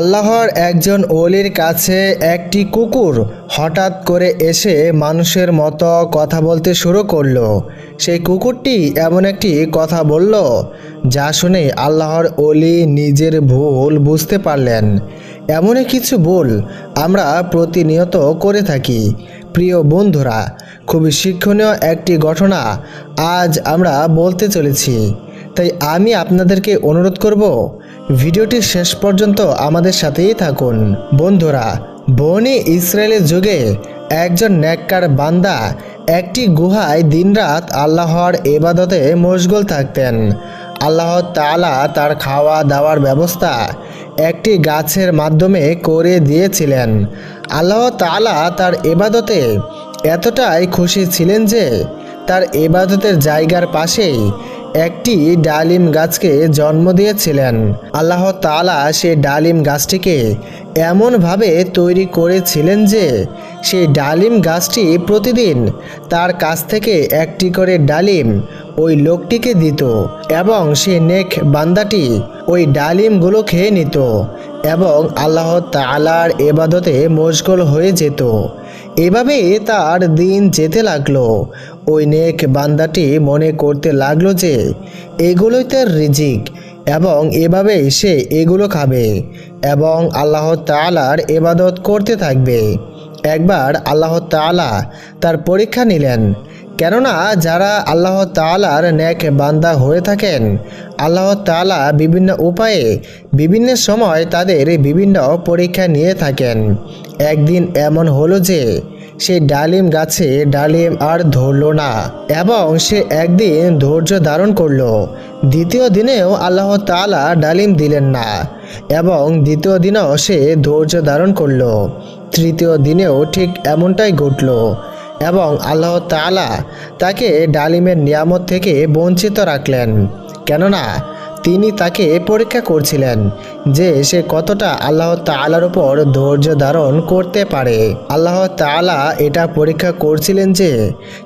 আল্লাহর একজন ওলির কাছে একটি কুকুর হঠাৎ করে এসে মানুষের মতো কথা বলতে শুরু করল। সেই কুকুরটি এমন একটি কথা বলল, যা শুনে আল্লাহর ওলি নিজের ভুল বুঝতে পারলেন। এমনই কিছু ভুল আমরা প্রতিনিয়ত করে থাকি। প্রিয় বন্ধুরা, খুবই শিক্ষণীয় একটি ঘটনা আজ আমরা বলতে চলেছি। তাই আমি আপনাদেরকে অনুরোধ করব ভিডিওটি শেষ পর্যন্ত আমাদের সাথেই থাকুন। বন্ধুরা, বনি ইসরায়েলের যুগে একজন নেককার বান্দা একটি গুহায় দিনরাত আল্লাহর এবাদতে মশগুল থাকতেন। আল্লাহ তাআলা তার খাওয়া দাওয়ার ব্যবস্থা একটি গাছের মাধ্যমে করে দিয়েছিলেন। আল্লাহ তাআলা তার এবাদতে এতটাই খুশি ছিলেন যে তার এবাদতের জায়গার পাশেই একটি ডালিম গাছকে জন্ম দিয়েছিলেন। আল্লাহ তালা সে ডালিম গাছটিকে এমনভাবে তৈরি করেছিলেন যে সেই ডালিম গাছটি প্রতিদিন তার কাছ থেকে একটি করে ডালিম ওই লোকটিকে দিত এবং সে নেক বান্দাটি ওই ডালিমগুলো খেয়ে নিত এবং আল্লাহ তালার এবাদতে মশগুল হয়ে যেত। এভাবে তার দিন যেতে লাগল। ওই নেক বান্দাটি মনে করতে লাগল যে, এগুলোই তার রিজিক এবং এভাবেই সে এগুলো খাবে এবং আল্লাহ তাআলার এবাদত করতে থাকবে। একবার আল্লাহ তাআলা তার পরীক্ষা নিলেন। কেননা যারা আল্লাহ তাআলার ন্যাক বান্দা হয়ে থাকেন, আল্লাহ তাআলা বিভিন্ন উপায়ে বিভিন্ন সময় তাদের বিভিন্ন পরীক্ষা নিয়ে থাকেন। একদিন এমন হলো যে সে ডালিম গাছে ডালিম আর ধরল না এবং সে একদিন ধৈর্য ধারণ করল। দ্বিতীয় দিনেও আল্লাহ তাআলা ডালিম দিলেন না এবং দ্বিতীয় দিনেও সে ধৈর্য ধারণ করল। তৃতীয় দিনেও ঠিক এমনটাই ঘটলো এবং আল্লাহ তাআলা তাকে ডালিমের নিয়ামত থেকে বঞ্চিত রাখলেন। কেননা তিনি তাকে পরীক্ষা করছিলেন যে সে কতটা আল্লাহ তালার ওপর ধৈর্য ধারণ করতে পারে। আল্লাহ তালা এটা পরীক্ষা করছিলেন যে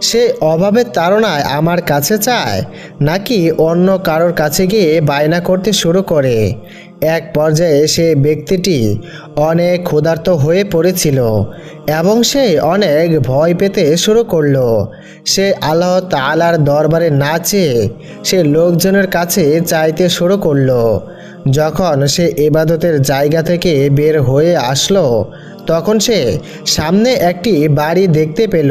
সে অভাবের তাড়নায় আমার কাছে চায় নাকি অন্য কারোর কাছে গিয়ে বায়না করতে শুরু করে। এক পর্যায়ে সে ব্যক্তিটি অনেক ক্ষুধার্ত হয়ে পড়েছিল এবং সে অনেক ভয় পেতে শুরু করল। সে আল্লাহ তালার দরবারে না চেয়ে সে লোকজনের কাছে চাইতে শুরু করল। যখন সে এবাদতের জায়গা থেকে বের হয়ে আসলো তখন সে সামনে একটি বাড়ি দেখতে পেল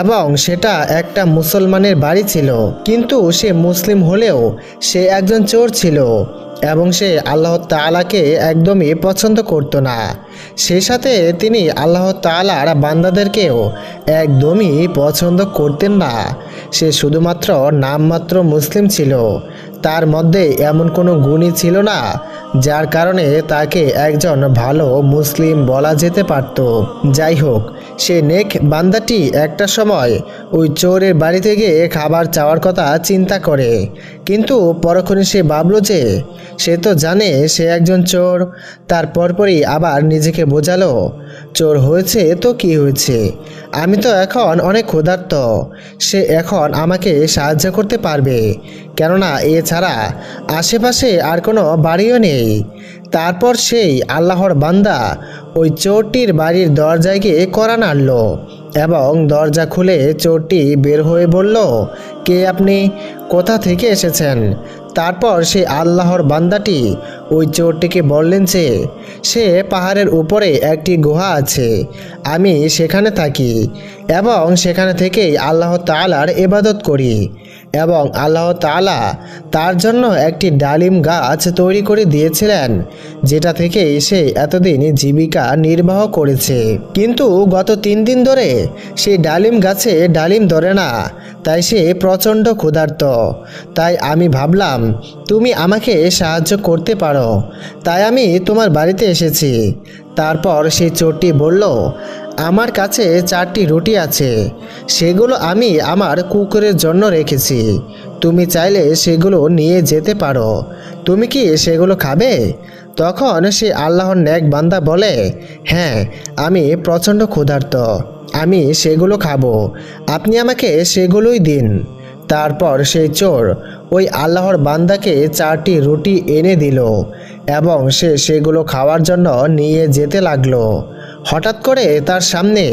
এবং সেটা একটা মুসলমানের বাড়ি ছিল। কিন্তু সে মুসলিম হলেও সে একজন চোর ছিল এবং সে আল্লাহ তাআলাকে একদমই পছন্দ করতো না। সেই সাথে তিনি আল্লাহ তাআলার বান্দাদেরকেও একদমই পছন্দ করতেন না। সে শুধুমাত্র নামমাত্র মুসলিম ছিল। তার মধ্যে এমন কোনো গুণই ছিল না, যার কারণে তাকে একজন ভালো মুসলিম বলা যেতে পারত। যাই হোক, সে নেক বান্দাটি একটা সময় ওই চোরের বাড়িতে গিয়ে খাবার চাওয়ার কথা চিন্তা করে। কিন্তু পরক্ষণে সে ভাবল যে, সে তো জানে সে একজন চোর, তার পরপরই আবার নিজেকে বোঝালো। চোর হয়েছে তো কি হয়েছে? আমি তো এখন অনেক ক্ষুধার্ত। সে এখন আমাকে সাহায্য করতে পারবে। কেননা এছাড়া আশেপাশে আর কোনো বাড়িও নেই। তারপর সেই আল্লাহর বান্দা ওই চোরটির বাড়ির দরজায় গিয়ে করা নাড়ল এবং দরজা খুলে চোরটি বের হয়ে বলল, কে আপনি? কোথা থেকে এসেছেন? তারপর সে আল্লাহর বান্দাটি ওই চোরটিকে বললেন যে, সে পাহাড়ের উপরে একটি গুহা আছে, আমি সেখানে থাকি এবং সেখানে থেকেই আল্লাহ তালার এবাদত করি এবং আল্লাহ তালা তার জন্য একটি ডালিম গাছ তৈরি করে দিয়েছিলেন। যেটা থেকে সে এতদিন জীবিকা নির্বাহ করেছে। কিন্তু গত তিন দিন ধরে সেই ডালিম গাছে ডালিম ধরে না, তাই সে প্রচণ্ড ক্ষুধার্ত। তাই আমি ভাবলাম, তুমি আমাকে সাহায্য করতে পারো। তাই আমি তোমার বাড়িতে এসেছি। তারপর সেই চোরটি বলল, আমার কাছে চারটি রুটি আছে। সেগুলো আমি আমার কুকুরের জন্য রেখেছি। তুমি চাইলে সেগুলো নিয়ে যেতে পারো। তুমি কি সেগুলো খাবে? তখন সে আল্লাহর ন্যাক বান্দা বলে হ্যাঁ আমি প্রচণ্ড ক্ষুধার্ত, আমি সেগুলো খাব, আপনি আমাকে সেগুলোই দিন। তারপর সেই চোর ওই আল্লাহর বান্দাকে চারটি রুটি এনে দিল এবং সে সেগুলো খাওয়ার জন্য নিয়ে যেতে লাগল। হঠাৎ করে তার সামনে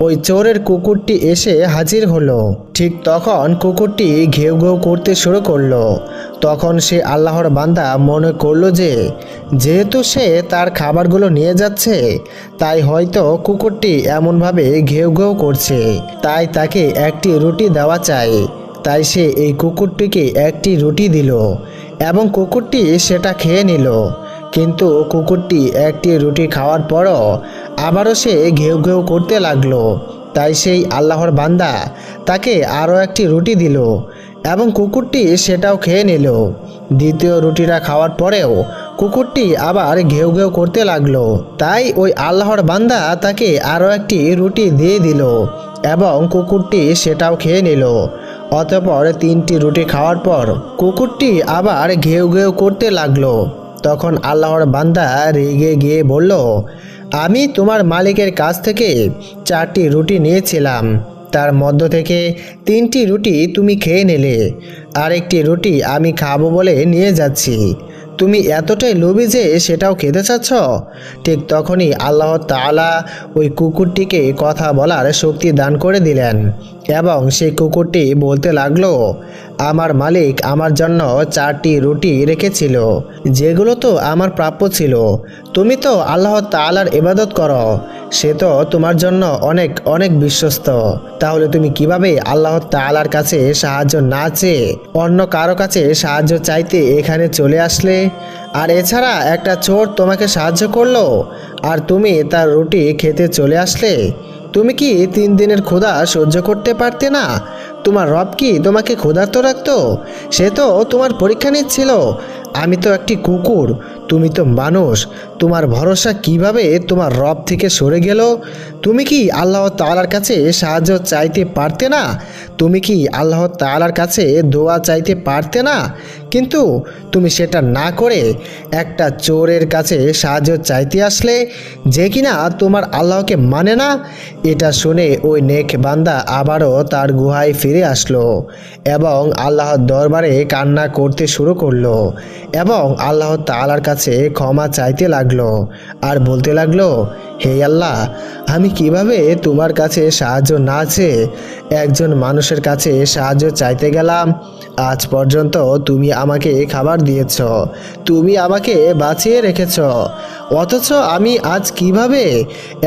ওই চোরের কুকুরটি এসে হাজির হলো। ঠিক তখন কুকুরটি ঘেউ ঘেউ করতে শুরু করল। তখন সে আল্লাহর বান্দা মনে করল যে, যেহেতু সে তার খাবারগুলো নিয়ে যাচ্ছে, তাই হয়তো কুকুরটি এমনভাবে ঘেউ ঘেউ করছে। তাই তাকে একটি রুটি দেওয়া চাই। তাই সে এই কুকুরটিকে একটি রুটি দিল এবং কুকুরটি সেটা খেয়ে নিল। কিন্তু কুকুরটি একটি রুটি খাওয়ার পরও আবারও সে ঘেউ ঘেউ করতে লাগল। তাই সেই আল্লাহর বান্দা তাকে আরও একটি রুটি দিল এবং কুকুরটি সেটাও খেয়ে নিল। দ্বিতীয় রুটিটা খাওয়ার পরেও কুকুরটি আবার ঘেউ ঘেউ করতে লাগল। তাই ওই আল্লাহর বান্দা তাকে আরও একটি রুটি দিয়ে দিল এবং কুকুরটি সেটাও খেয়ে নিল। অতপর তিনটি রুটি খাওয়ার পর কুকুরটি আবার ঘেউ ঘেউ করতে লাগল। তখন আল্লাহর বান্দা রেগে গিয়ে বলল আমি তোমার মালিকের কাছ থেকে চারটি রুটি নিয়েছিলাম। তার মধ্য থেকে তিনটি রুটি তুমি খেয়ে নিলে। আরেকটি রুটি আমি খাব বলে নিয়ে যাচ্ছি। তুমি এতটাই লোভী যে সেটাও খেতে চাচ্ছ? ঠিক তখনই আল্লাহ তাআলা ওই কুকুরটিকে কথা বলার শক্তি দান করে দিলেন এবং সেই কুকুরটি বলতে লাগল আমার মালিক আমার জন্য চারটি রুটি রেখেছিল, যেগুলো তো আমার প্রাপ্য ছিল। তুমি তো আল্লাহ তালার ইবাদত করো, সে তো তোমার জন্য অনেক অনেক বিশ্বস্ত। তাহলে তুমি কীভাবে আল্লাহ তালার কাছে সাহায্য না চেয়ে অন্য কারও কাছে সাহায্য চাইতে এখানে চলে আসলে? আর এছাড়া একটা চোর তোমাকে সাহায্য করল, আর তুমি তার রুটি খেতে চলে আসলে? তুমি কি তিন দিনের ক্ষুধা সহ্য করতে পারতে না? তোমার রব কি তোমাকে ক্ষুধার্ত রাখতো? সে তো তোমার পরীক্ষা নিচ্ছিল। আমি তো একটি কুকুর, তুমি তো মানুষ। তোমার ভরসা কীভাবে তোমার রব থেকে সরে গেল? তুমি কি আল্লাহ তাআলার কাছে সাহায্য চাইতে পারতে না? তুমি কি আল্লাহ তাআলার কাছে দোয়া চাইতে পারতে না? কিন্তু তুমি সেটা না করে একটা চোরের কাছে সাহায্য চাইতে আসলে যে কিনা তোমার আল্লাহকে মানে না, এটা শুনে ওই নেক বান্দা আবারও তার গুহায় ফিরে আসলো এবং আল্লাহর দরবারে কান্না করতে শুরু করল এবং আল্লাহ তাআলার কাছে ক্ষমা চাইতে লাগল আর বলতে লাগল, হে আল্লাহ, আমি কীভাবে তোমার কাছে সাহায্য না চেয়ে একজন মানুষের কাছে সাহায্য চাইতে গেলাম? আজ পর্যন্ত তুমি আমাকে খাবার দিয়েছ। তুমি আমাকে বাঁচিয়ে রেখেছ। অথচ আমি আজ কীভাবে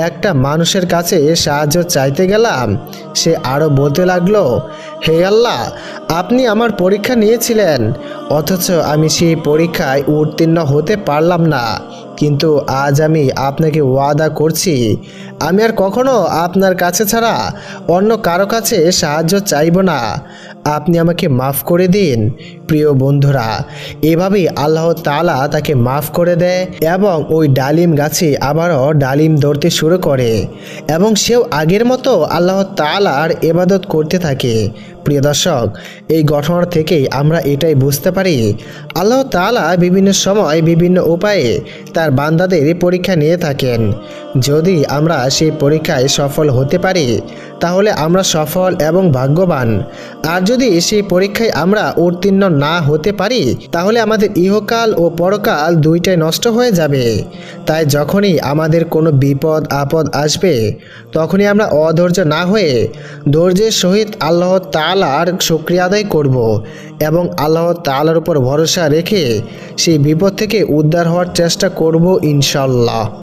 একটা মানুষের কাছে সাহায্য চাইতে গেলাম? সে আরও বলতে লাগল, হে আল্লাহ, আপনি আমার পরীক্ষা নিয়েছিলেন। অথচ আমি সেই পরীক্ষায় উত্তীর্ণ হতে পারলাম না। কিন্তু আজ আমি আপনাকে ওয়াদা করছি। আমি আর কখনো আপনার কাছে ছাড়া অন্য কারও কাছে সাহায্য চাইব না। আপনি আমাকে মাফ করে দিন। প্রিয় বন্ধুরা, এভাবেই আল্লাহ তাআলা তাকে মাফ করে দেয় এবং ওই ডালিম গাছে আবারও ডালিম ধরতে শুরু করে এবং সেও আগের মতো আল্লাহ তাআলার এবাদত করতে থাকে। প্রিয় দর্শক, এই ঘটনা থেকেই আমরা এটাই বুঝতে পারি, আল্লাহ তাআলা বিভিন্ন সময় বিভিন্ন উপায়ে তার বান্দাদের পরীক্ষা নিয়ে থাকেন। যদি আমরা সেই পরীক্ষায় সফল হতে পারি, তাহলে আমরা সফল এবং ভাগ্যবান। আর যদি সেই পরীক্ষায় আমরা উত্তীর্ণ না হতে পারি, তাহলে আমাদের ইহকাল ও পরকাল দুইটাই নষ্ট হয়ে যাবে। তাই যখনই আমাদের কোনো বিপদ, আপদ আসবে, তখনই আমরা অধৈর্য না হয়ে ধৈর্যের সহিত আল্লাহ তাআলার শুক্রিয়া আদায় করব এবং আল্লাহ তালার উপর ভরসা রেখে সেই বিপদ থেকে উদ্ধার হওয়ার চেষ্টা করব ইনশাল্লাহ